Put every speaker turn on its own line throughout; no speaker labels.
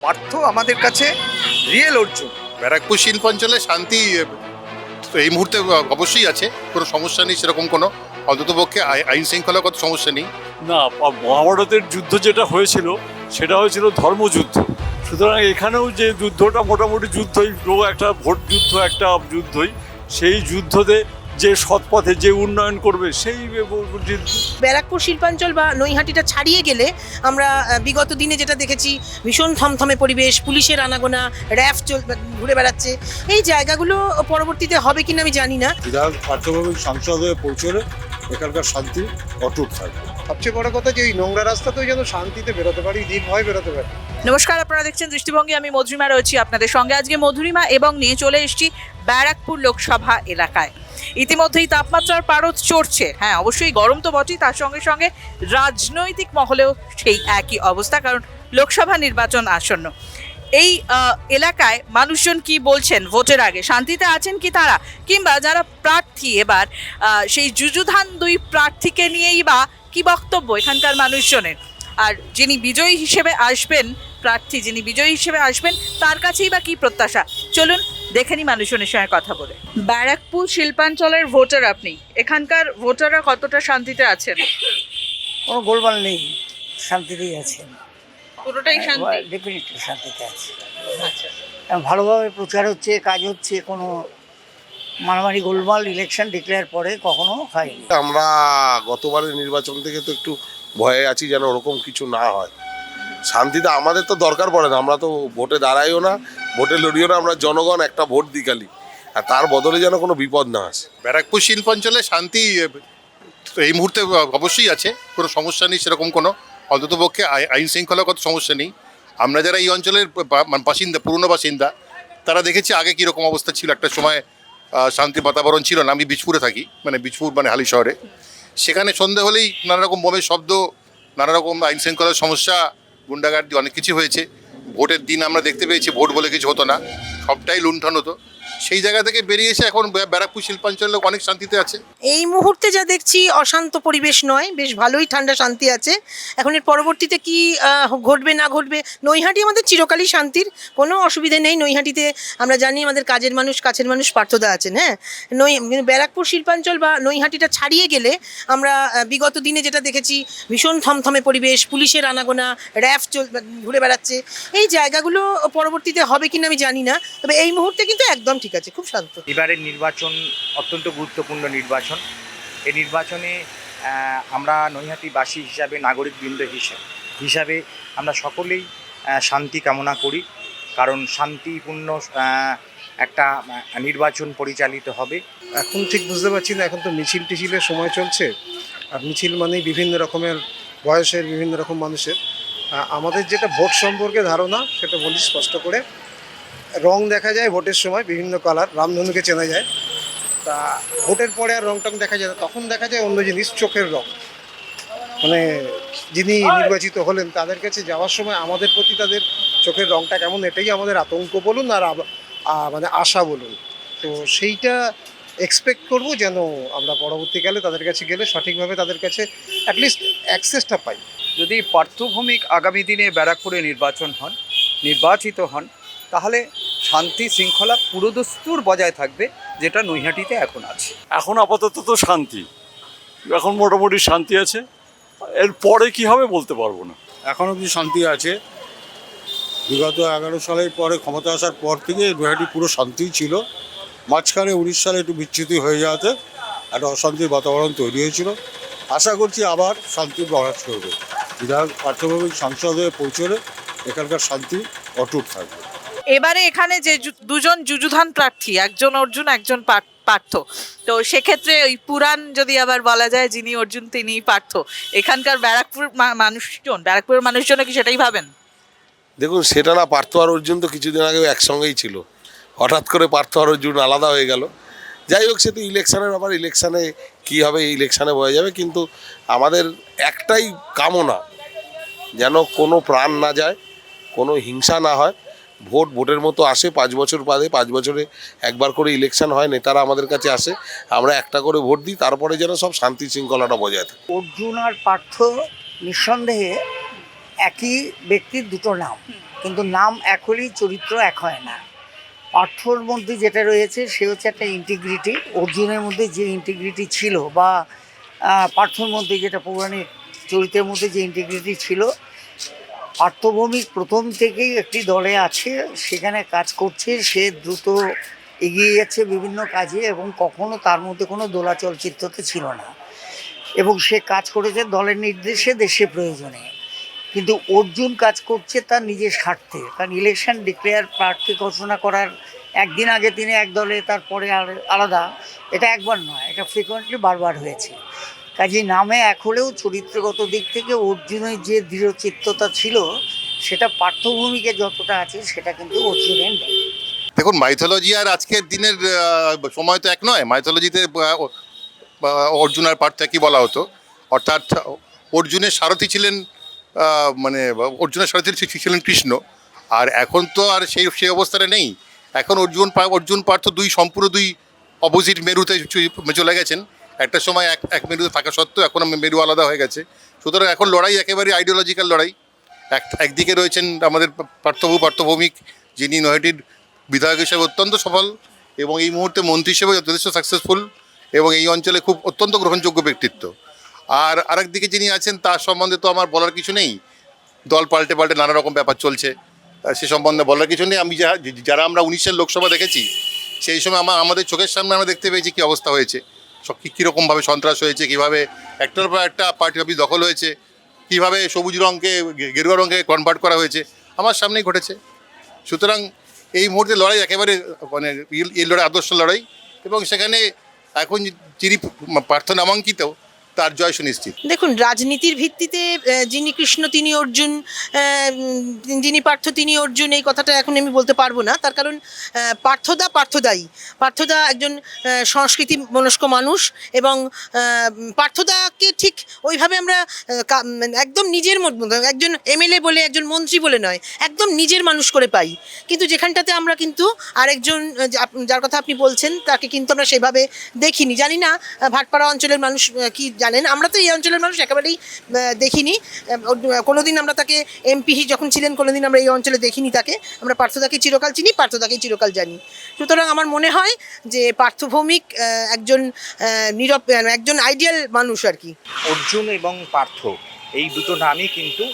পার্থ আমাদের কাছে রিয়েল অর্জুন।
ব্যারাকপুর শিল্পাঞ্চলে শান্তি এই মুহূর্তে অবশ্যই আছে, কোনো সমস্যা নেই, সেরকম কোনো অন্ততপক্ষে আই- আইন শৃঙ্খলাগত সমস্যা নেই।
না মহাভারতের যুদ্ধ যেটা হয়েছিল, সেটা হয়েছিল ধর্মযুদ্ধ। সুতরাং এখানেও যে যুদ্ধটা মোটামুটি যুদ্ধই একটা ভোট যুদ্ধ, একটা যুদ্ধই, সেই যুদ্ধতে যে সৎপথে যে উন্নয়ন করবে সেই
ব্যারাকপুর শিল্পাঞ্চল বা নৈহাটিটা ছাড়িয়ে গেলে আমরা বিগত দিনে যেটা দেখেছি ভীষণ থমথমে পরিবেশ পুলিশের আনাগোনা র্যাফ চল ঘুরে বেড়াচ্ছে। এই জায়গাগুলো পরবর্তীতে হবে কিনা আমি জানি না।
বিধায়ক পার্থভূমিক সংসদ হয়ে পৌঁছলে এখানকার শান্তি অটুট থাকবে।
সবচেয়ে বড় কথা যে ওই নোংরা রাস্তাতেও যেন শান্তিতে বেরোতে পারি নির্ভয় বেরোতে পারি।
নমস্কার আপনারা দেখছেন দৃষ্টিভঙ্গি। আমি মধুরিমা রয়েছি আপনাদের সঙ্গে। আজকে মধুরিমা এবং নিয়ে চলে এসেছি ব্যারাকপুর লোকসভা এলাকায়। ইতিমধ্যেই তাপমাত্রার পারদ চড়ছে। হ্যাঁ অবশ্যই গরম তো বটেই, তার সঙ্গে সঙ্গে রাজনৈতিক মহলেও সেই একই অবস্থা, কারণ লোকসভা নির্বাচন আসন্ন। এই এলাকায় মানুষজন কি বলছেন ভোটের আগে? শান্তিতে আছেন কি তারা? কিংবা যারা প্রার্থী এবার সেই যুযুধান দুই প্রার্থীকে নিয়েই বা কি বক্তব্য এখানকার মানুষজনের? আর যিনি বিজয়ী হিসেবে আসবেন প্রার্থী যিনি বিজয়ী হিসেবে আসবেন তার কাছেই বা কি প্রত্যাশা? চলুন দেখে নি মানুষজনের সঙ্গে কথা বলে। ব্যারাকপুর শিল্পাঞ্চলের ভোটার আপনি। এখানকার ভোটাররা কতটা শান্তিতে আছেন?
কোনো গোলমাল নেই। শান্তিতেই আছেন।
পুরোটাই শান্তি?
ডেফিনেটলি শান্তিতে আছে।
আচ্ছা।
ভালোভাবে প্রচার হচ্ছে কাজ হচ্ছে কোনো মারামারি গোলমাল ইলেকশন ডিক্লেয়ার পরে কখনো হয়নি।
আমরা গতবারের নির্বাচন থেকে তো একটু ভয়ে আছি যেন ওরকম কিছু না হয়। শান্তিতে আমাদের তো দরকার পড়ে না আমরা তো ভোটে দাঁড়াইও না ভোটে লড়িও না আমরা জনগণ একটা ভোট দিই খালি। আর তার বদলে যেন কোনো বিপদ না আসে।
ব্যারাকপুর শিল্পাঞ্চলে শান্তি এই মুহূর্তে অবশ্যই আছে কোনো সমস্যা নেই সেরকম কোনো। অন্ততপক্ষে আই- আইন শৃঙ্খলাগত সমস্যা নেই। আমরা যারা এই অঞ্চলের মানে বাসিন্দা পুরনো বাসিন্দা তারা দেখেছি আগে কীরকম অবস্থা ছিল। একটা সময় আহ, শান্তি বাতাবরণ ছিল না আমি বীজপুরে থাকি মানে বীজপুর মানে হালি শহরে সেখানে সন্ধে হলেই নানা রকম বোমের শব্দ নানা রকম আইন শৃঙ্খলার সমস্যা গুন্ডাগার্দি অনেক কিছু হয়েছে। ভোটের দিন আমরা দেখতে পেয়েছি, ভোট বলে কিছু হতো না। সবটাই লুণ্ঠন হতো। সেই জায়গা থেকে বেরিয়ে এসে এখন ব্যারাকপুর শিল্পাঞ্চলের লোক অনেক শান্তিতে আছে।
এই মুহূর্তে যা দেখছি, অশান্ত পরিবেশ নয়, বেশ ভালোই ঠান্ডা শান্তি আছে। এখন এর পরবর্তীতে কি ঘটবে, না ঘটবে, নৈহাটি আমাদের চিরকালই শান্তির, কোনো অসুবিধে নেই। নৈহাটিতে আমরা জানি আমাদের কাজের মানুষ, কাছের মানুষ পার্থদা আছেন হ্যাঁ? নৈ ব্যারাকপুর শিল্পাঞ্চল বা নৈহাটিটা ছাড়িয়ে গেলে আমরা বিগত দিনে যেটা দেখেছি, ভীষণ থমথমে পরিবেশ, পুলিশের আনাগোনা, র্যাফ চল ঘুরে বেড়াচ্ছে। এই জায়গাগুলো পরবর্তীতে হবে কিনা আমি জানি না, তবে এই মুহূর্তে কিন্তু একদম ঠিক আছে খুব শান্ত।
এবারের নির্বাচন অত্যন্ত গুরুত্বপূর্ণ নির্বাচন। এই নির্বাচনে আমরা নৈহাটিবাসী হিসাবে নাগরিকবৃন্দ হিসাবে হিসাবে আমরা সকলেই শান্তি কামনা করি। কারণ শান্তিপূর্ণ একটা নির্বাচন পরিচালিত হবে।
এখন ঠিক বুঝতে পারছি না এখন তো মিছিল টিছিলের সময় চলছে। আর মিছিল মানেই বিভিন্ন রকমের বয়সের বিভিন্ন রকম মানুষের। আমাদের যেটা ভোট সম্পর্কে ধারণা সেটা বলি স্পষ্ট করে। রং দেখা যায় ভোটের সময় বিভিন্ন কালার রামধনুকে চেনা যায়। তা ভোটের পরে আর রং টং দেখা যায় না তখন দেখা যায় অন্য জিনিস চোখের রং। মানে যিনি নির্বাচিত হলেন তাদের কাছে যাওয়ার সময় আমাদের প্রতি তাদের চোখের রংটা কেমন এটাই আমাদের আতঙ্ক বলুন আর মানে আশা বলুন। তো সেইটা এক্সপেক্ট করব যেন আমরা পরবর্তীকালে তাদের কাছে গেলে সঠিকভাবে তাদের কাছে অ্যাটলিস্ট অ্যাক্সেসটা পাই।
যদি পার্থভূমিক আগামী দিনে ব্যারাকপুরে নির্বাচন হন নির্বাচিত হন তাহলে শান্তি শৃঙ্খলা পুরোদস্তুর বজায় থাকবে যেটা নৈহাটিতে এখন আছে।
এখন আপাতত তো শান্তি। এখন মোটামুটি শান্তি আছে। এর পরে কি হবে বলতে পারব না।
এখন অবধি শান্তি আছে। বিগত এগারো সালের পরে ক্ষমতা আসার পর থেকে নৈহাটি পুরো শান্তিই ছিল। মাঝখানে উনিশ সালে একটু বিচ্যুতি হয়ে যাওয়াতে একটা অশান্তির বাতাবরণ তৈরি হয়েছিল। আশা করছি আবার শান্তি বরাজ করবে। বিধায়ক পার্থভূমিক সংসদ হয়ে পৌঁছলে এখানকার শান্তি অটুট থাকবে।
এবারে এখানে যে দুজন যুযুধান প্রার্থী, একজন অর্জুন, একজন পার- পার্থ। তো সেক্ষেত্রে ওই পুরাণ যদি আবার বলা যায়, যিনি অর্জুন তিনি পার্থ। এখানকার ব্যারাকপুর মানুষজন, ব্যারাকপুরের মানুষজন কি সেটাই ভাবেন?
দেখুন, সেটা না, পার্থ আর অর্জুন তো কিছুদিন আগে একসঙ্গেই ছিল। হঠাৎ করে পার্থ আর অর্জুন আলাদা হয়ে গেল। যাই হোক, সে তো ইলেকশনের ব্যাপার, ইলেকশানে কী হবে ইলেকশানে বোঝা যাবে, কিন্তু আমাদের একটাই কামনা, যেন কোনো প্রাণ না যায়, কোনো হিংসা না হয়। ভোট ভোটের মতো আসে, পাঁচ বছর বাদে, পাঁচ বছরে একবার করে ইলেকশন হয়, নেতারা আমাদের কাছে আসে, আমরা একটা করে ভোট দিই, তারপরে যেন সব শান্তি শৃঙ্খলাটা বজায় থাকে।
অর্জুন আর পার্থ নিঃসন্দেহে একই ব্যক্তির দুটো নাম, কিন্তু নাম এক হলেই চরিত্র এক হয় না। পার্থর মধ্যে যেটা রয়েছে, সে হচ্ছে একটা ইন্টিগ্রিটি অর্জুনের মধ্যে যে ইন্টিগ্রিটি ছিল বা পার্থর মধ্যে যেটা পৌরাণিক চরিত্রের মধ্যে যে ইন্টিগ্রিটি ছিল পার্থভূমিক প্রথম থেকেই একটি দলে আছে, সেখানে কাজ করছে, সে দ্রুত এগিয়ে যাচ্ছে বিভিন্ন কাজে এবং কখনো তার মধ্যে কোনো দোলাচল চিত্রতে ছিল না। এবং সে কাজ করেছে দলের নির্দেশে দেশে প্রয়োজনে। কিন্তু অর্জুন কাজ করছে তার নিজের স্বার্থে। কারণ ইলেকশন ডিক্লেয়ার প্রার্থী ঘোষণা করার একদিন আগে তিনি এক দলে, তারপরে আলাদা। এটা একবার নয়, এটা ফ্রিকোয়েন্টলি বারবার হয়েছে। কাজে নামে এক হলেও চরিত্রগত দিক থেকে অর্জুনের যে দৃঢ়চিত্ততা ছিল, সেটা পার্থভূমিকে যতটা আছে, সেটা কিন্তু অর্জুনের নেই।
দেখুন মাইথোলজি আর আজকের দিনের সময় তো এক নয়। মাইথোলজিতে অর্জুন আর পার্থ কি বলা হতো। অর্থাৎ অর্জুনের সারথি ছিলেন মানে অর্জুনের সারথি ছিলেন কৃষ্ণ। আর এখন তো আর সেই সেই অবস্থাটা নেই। এখন অর্জুন অর্জুন পার্থ দুই, সম্পূর্ণ দুই অপোজিট মেরুতে চলে গেছেন। একটা সময় এক এক মেরু থাকা সত্ত্বেও এখন মেরু আলাদা হয়ে গেছে। সুতরাং এখন লড়াই একেবারে আইডিওলজিক্যাল লড়াই। এক, একদিকে রয়েছেন আমাদের পার্থভূ পার্থভৌমিক, যিনি নয়টির বিধায়ক হিসেবে অত্যন্ত সফল এবং এই মুহূর্তে মন্ত্রী হিসেবে যথেষ্ট সাকসেসফুল এবং এই অঞ্চলে খুব অত্যন্ত গ্রহণযোগ্য ব্যক্তিত্ব। আর আরেক দিকে যিনি আছেন, তার সম্বন্ধে তো আমার বলার কিছু নেই। দল পাল্টে পাল্টে নানা রকম ব্যাপার চলছে। সে সম্বন্ধে বলার কিছু নেই। আমি যারা আমরা উনিশের লোকসভা দেখেছি, সেই সময় আমার আমাদের চোখের সামনে আমরা দেখতে পেয়েছি কী অবস্থা হয়েছে। কীরকমভাবে সন্ত্রাস হয়েছে, কীভাবে একটার পর একটা পার্টি অফিস দখল হয়েছে, কীভাবে সবুজ রঙকে গেরুয়া রঙকে কনভার্ট করা হয়েছে, আমার সামনেই ঘটেছে। সুতরাং এই মুহূর্তে লড়াই একেবারে মানে এই- লড়াই, আদর্শ লড়াই এবং সেখানে এখন যিনি প্রার্থ নামাঙ্কিত তার জয় সুনিশ্চিত।
দেখুন, রাজনীতির ভিত্তিতে যিনি কৃষ্ণ, তিনি অর্জুন যিনি পার্থ, তিনি অর্জুন, এই কথাটা এখন আমি বলতে পারব না। তার কারণ পার্থদা পার্থদাই পার্থদা একজন সংস্কৃতি মনস্ক মানুষ এবং পার্থদাকে ঠিক ওইভাবে আমরা কা- একদম নিজের একজন এমএলএ বলে, একজন মন্ত্রী বলে নয়, একদম নিজের মানুষ করে পাই। কিন্তু যেখানটাতে আমরা কিন্তু আরেকজন যার কথা আপনি বলছেন, তাকে কিন্তু আমরা সেভাবে দেখিনি। জানি না ভাটপাড়া অঞ্চলের মানুষ কি জানেন আমরা তো এই অঞ্চলের মানুষ একেবারেই দেখিনি। আহ, ওর- কোনোদিন আমরা তাকে এমপি যখন ছিলেন কোনোদিন আমরা এই অঞ্চলে দেখিনি তাকে। আমরা পার্থদাকে চিরকাল চিনি পার্থদাকে চিরকাল জানি। সুতরাং আমার মনে হয় যে পার্থভৌমিক একজন নীরব একজন আইডিয়াল মানুষ আর কি।
অর্জুন এবং পার্থ এই দুটো নামই কিন্তু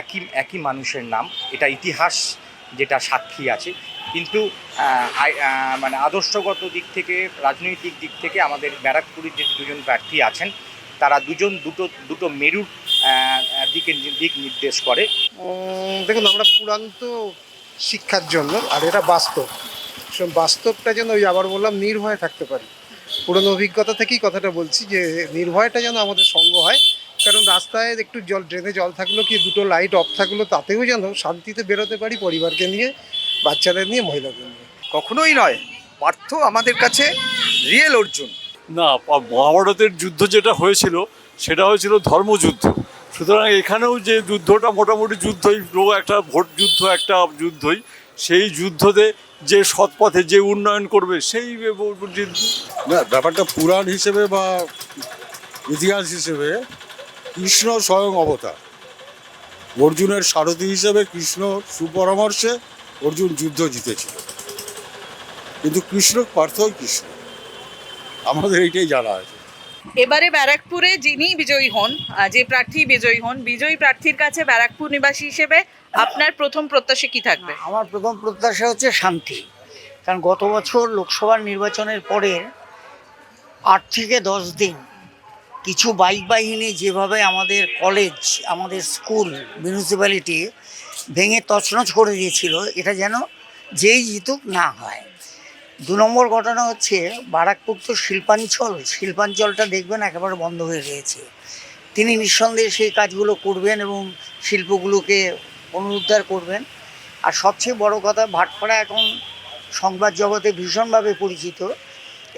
একই একই মানুষের নাম। এটা ইতিহাস যেটা সাক্ষী আছে। কিন্তু মানে আদর্শগত দিক থেকে রাজনৈতিক দিক থেকে আমাদের ব্যারাকপুরের যে দুজন প্রার্থী আছেন তারা দুজন দুটো দুটো মেরুর দিকে দিক নির্দেশ করে।
দেখুন আমরা পুরান্ত শিক্ষার জন্য আর এটা বাস্তব। বাস্তবটা যেন ওই আবার বললাম নির্ভয়ে থাকতে পারি। পুরনো অভিজ্ঞতা থেকেই কথাটা বলছি যে নির্ভয়টা যেন আমাদের সঙ্গ হয় কারণ রাস্তায় একটু জল ড্রেনে জল থাকল কি দুটো লাইট অফ থাকল তাতেও যেন শান্তিতে বেরোতে পারি পরিবারকে নিয়ে বাচ্চাদের নিয়ে মহিলাদের নিয়ে।
কখনোই নয় পার্থ আমাদের কাছে রিয়েল অর্জুন।
না মহাভারতের যুদ্ধ যেটা হয়েছিল, সেটা হয়েছিল ধর্মযুদ্ধ। সুতরাং এখানেও যে যুদ্ধটা মোটামুটি যুদ্ধই একটা ভোট যুদ্ধ, একটা যুদ্ধই, সেই যুদ্ধতে যে সৎপথে যে উন্নয়ন করবে, সেই
ব্যাপারটা পুরাণ হিসেবে বা ইতিহাস হিসেবে কৃষ্ণ স্বয়ং অবতার। অর্জুনের সারথি হিসেবে কৃষ্ণ সুপরামর্শে অর্জুন যুদ্ধ জিতেছিল। কিন্তু কৃষ্ণ পার্থই কৃষ্ণ। আমাদের এইটাই জানা আছে।
এবারে ব্যারাকপুরে যিনি বিজয়ী হন যে প্রার্থী বিজয়ী হন বিজয়ী প্রার্থীর কাছে ব্যারাকপুর নিবাসী হিসেবে আপনার প্রথম প্রত্যাশা কি থাকবে?
আমার প্রথম প্রত্যাশা হচ্ছে শান্তি। কারণ গত বছর লোকসভার নির্বাচনের পরে আট থেকে দশ দিন কিছু বাইক বাহিনী যেভাবে আমাদের কলেজ আমাদের স্কুল মিউনিসিপ্যালিটি ভেঙে তছনছ করে দিয়েছিল এটা যেন যেই জিতুক না হয়। দু নম্বর ঘটনা হচ্ছে, বারাকপুর তো শিল্পাঞ্চল, শিল্পাঞ্চলটা দেখবেন একেবারে বন্ধ হয়ে গিয়েছে। তিনি নিঃসন্দেহে সেই কাজগুলো করবেন এবং শিল্পগুলোকে পুনরুদ্ধার করবেন। আর সবচেয়ে বড় কথা, ভাটপাড়া এখন সংবাদ জগতে ভীষণভাবে পরিচিত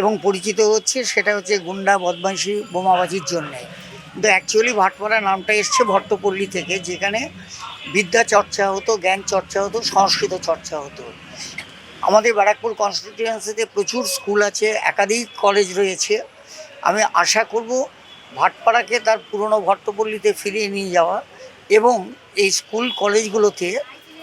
এবং পরিচিত হচ্ছে সেটা হচ্ছে গুন্ডা, বদমাইশি, বোমাবাজির জন্যে। কিন্তু অ্যাকচুয়ালি ভাটপাড়া নামটা এসছে ভট্টপল্লী থেকে, যেখানে বিদ্যা চর্চা হতো, জ্ঞান চর্চা হতো, সংস্কৃত চর্চা হতো। আমাদের ব্যারাকপুর কনস্টিটিউয়েন্সিতে প্রচুর স্কুল আছে, একাধিক কলেজ রয়েছে। আমি আশা করব ভাটপাড়াকে তার পুরনো ভট্টপল্লীতে ফিরিয়ে নিয়ে যাওয়া এবং এই স্কুল কলেজগুলোতে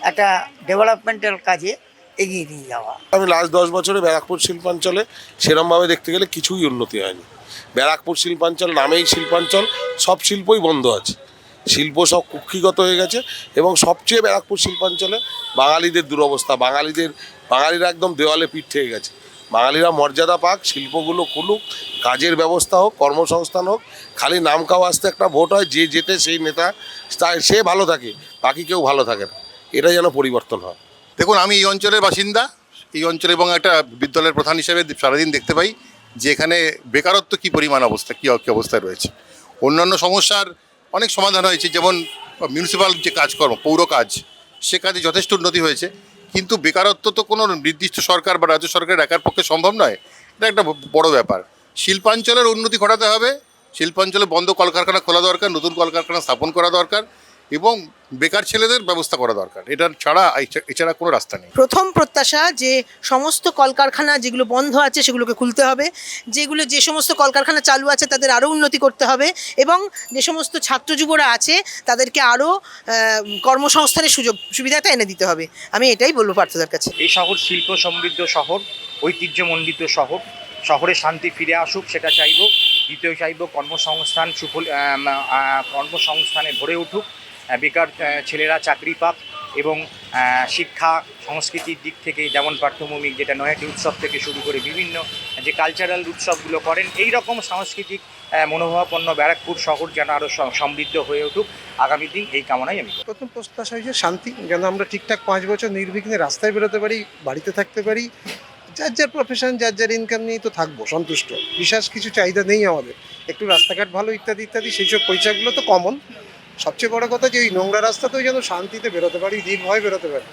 একটা ডেভেলপমেন্টাল কাজে এগিয়ে নিয়ে যাওয়া।
আমি লাস্ট দশ বছরে ব্যারাকপুর শিল্পাঞ্চলে সেরমভাবে দেখতে গেলে কিছুই উন্নতি হয়নি। ব্যারাকপুর শিল্পাঞ্চল নামেই শিল্পাঞ্চল, সব শিল্পই বন্ধ আছে। শিল্প সব কুক্ষিগত হয়ে গেছে এবং সবচেয়ে ব্যারাকপুর শিল্পাঞ্চলে বাঙালিদের দুরবস্থা, বাঙালিদের বাঙালিরা একদম দেওয়ালে পিঠ থেকে গেছে। বাঙালিরা মর্যাদা পাক, শিল্পগুলো খুলুক কাজের ব্যবস্থা হোক, কর্মসংস্থান হোক, খালি নাম কাও আসতে একটা ভোট হয়, যে যেতে সেই নেতা সে ভালো থাকে, বাকি কেউ ভালো থাকে না। এটা যেন পরিবর্তন হয়।
দেখুন, আমি এই অঞ্চলের বাসিন্দা। এই অঞ্চলে এবং একটা বিদ্যালয়ের প্রধান হিসেবে সারাদিন দেখতে পাই যে এখানে বেকারত্ব কী পরিমাণ অবস্থা, কী কী অবস্থায় রয়েছে। অন্যান্য সমস্যার অনেক সমাধান হয়েছে, যেমন মিউনিসিপ্যাল যে কাজকর্ম, পৌর কাজ, সে কাজে যথেষ্ট উন্নতি হয়েছে। কিন্তু বেকারত্ব তো কোনো নির্দিষ্ট সরকার বা রাজ্য সরকারের একার পক্ষে সম্ভব নয়। এটা একটা বড় ব্যাপার। শিল্পাঞ্চলের উন্নতি ঘটাতে হবে, শিল্পাঞ্চলে বন্ধ কলকারখানা খোলা দরকার, নতুন কলকারখানা স্থাপন করা দরকার। এবং বেকার ছেলেদের ব্যবস্থা করা দরকার। এটার ছাড়া এছাড়া কোনো রাস্তা নেই।
প্রথম প্রত্যাশা যে সমস্ত কলকারখানা যেগুলো বন্ধ আছে সেগুলোকে খুলতে হবে যেগুলো যে সমস্ত কলকারখানা চালু আছে তাদের আরও উন্নতি করতে হবে এবং যে সমস্ত ছাত্র যুবরা আছে তাদেরকে আরও কর্মসংস্থানের সুযোগ সুবিধাটা এনে দিতে হবে। আমি এটাই বলব পার্থদার কাছে।
এই শহর শিল্প সমৃদ্ধ শহর ঐতিহ্যমণ্ডিত শহর। শহরে শান্তি ফিরে আসুক সেটা চাইব। দ্বিতীয় চাইব কর্মসংস্থান সুফল কর্মসংস্থানে ভরে উঠুক। বেকার ছেলেরা চাকরি পাক এবং শিক্ষা, সংস্কৃতির দিক থেকে যেমন পাঠ্যভূমিক যেটা নয়াটি উৎসব থেকে শুরু করে বিভিন্ন যে কালচারাল উৎসবগুলো করেন এই রকম সাংস্কৃতিক মনোভাবাপন্ন ব্যারাকপুর শহর যেন আরও সমৃদ্ধ হয়ে উঠুক। আগামী দিন এই কামনাই আমি।
প্রথম প্রত্যাশা হয়েছে শান্তি, যেন আমরা ঠিকঠাক পাঁচ বছর নির্বিঘ্নে রাস্তায় বেরোতে পারি, বাড়িতে থাকতে পারি, যার যার প্রফেশন যার যার ইনকাম নিয়ে তো থাকব, সন্তুষ্ট। বিশেষ কিছু চাহিদা নেই আমাদের। একটু রাস্তাঘাট ভালো ইত্যাদি ইত্যাদি সেই সব পরিচয়গুলো তো কমন সবচেয়ে বড় কথা যে ওই নোংরা রাস্তাতেও যেন শান্তিতে বেরোতে পারি নির্ভয় বেরোতে পারি।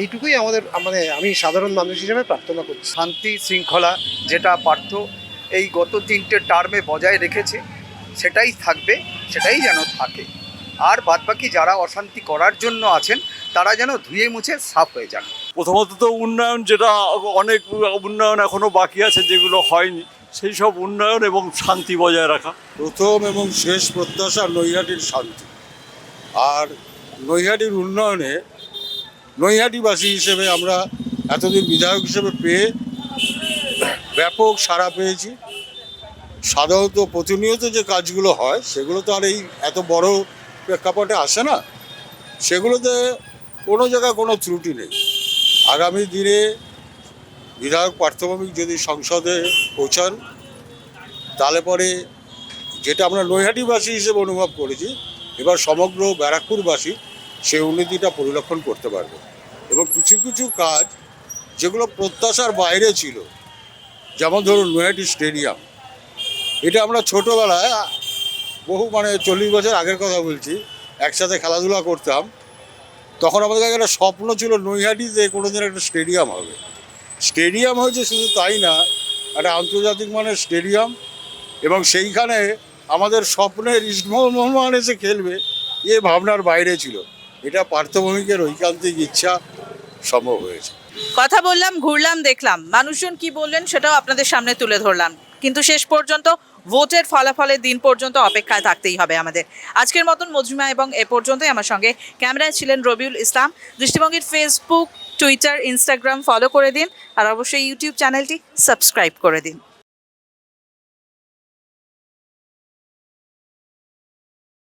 এইটুকুই আমাদের মানে আমি সাধারণ মানুষ হিসেবে প্রার্থনা করছি।
শান্তি শৃঙ্খলা যেটা পার্থ এই গত তিনটে টার্মে বজায় রেখেছে সেটাই থাকবে সেটাই যেন থাকে। আর বাদবাকি যারা অশান্তি করার জন্য আছেন তারা যেন ধুয়ে মুছে সাফ হয়ে যান।
প্রথমত তো উন্নয়ন যেটা অনেক উন্নয়ন এখনও বাকি আছে যেগুলো হয়নি সেই সব উন্নয়ন এবং শান্তি বজায় রাখা।
প্রথম এবং শেষ প্রত্যাশা নৈহাটির শান্তি। আর নৈহাটির উন্নয়নে নৈহাটিবাসী হিসেবে আমরা এতদিন বিধায়ক হিসেবে পেয়ে ব্যাপক সাড়া পেয়েছি। সাধারণত প্রতিনিয়ত যে কাজগুলো হয়, সেগুলো তো আর এই এত বড় প্রেক্ষাপটে আসে না। সেগুলোতে কোনো জায়গায় কোনো ত্রুটি নেই। আগামী দিনে বিধায়ক পার্থভৌমিক যদি সংসদে পৌঁছান, তাহলে পরে যেটা আমরা নৈহাটিবাসী হিসেবে অনুভব করেছি এবার সমগ্র ব্যারাকপুরবাসী সেই উন্নতিটা পরিলক্ষণ করতে পারবে। এবং কিছু কিছু কাজ যেগুলো প্রত্যাশার বাইরে ছিল, যেমন ধরুন নৈহাটি স্টেডিয়াম। এটা আমরা ছোটোবেলায় বহু মানে চল্লিশ বছর আগের কথা বলছি, একসাথে খেলাধুলা করতাম। তখন আমাদের কাছে একটা স্বপ্ন ছিল নৈহাটিতে কোনো দিন একটা স্টেডিয়াম হবে। স্টেডিয়াম হয়েছে শুধু তাই না, একটা আন্তর্জাতিক মানের স্টেডিয়াম এবং সেইখানে আমাদের স্বপ্নের ইস্টমোহন এসে খেলবে, এ ভাবনার বাইরে ছিল। এটা পার্থভূমিকের ঐকান্তিক ইচ্ছা সম্ভব হয়েছে।
কথা বললাম, ঘুরলাম, দেখলাম। মানুষজন কি বললেন সেটাও আপনাদের সামনে তুলে ধরলাম। কিন্তু শেষ পর্যন্ত ভোটের ফলাফলের দিন পর্যন্ত অপেক্ষায় থাকতেই হবে আমাদের। আজকের মতন মজুমা এবং এ পর্যন্তই আমার সঙ্গে। ক্যামেরায় ছিলেন রবিউল ইসলাম। দৃষ্টিভঙ্গির ফেসবুক টুইটার ইনস্টাগ্রাম ফলো করে দিন। আর অবশ্যই ইউটিউব চ্যানেলটি সাবস্ক্রাইব করে দিন।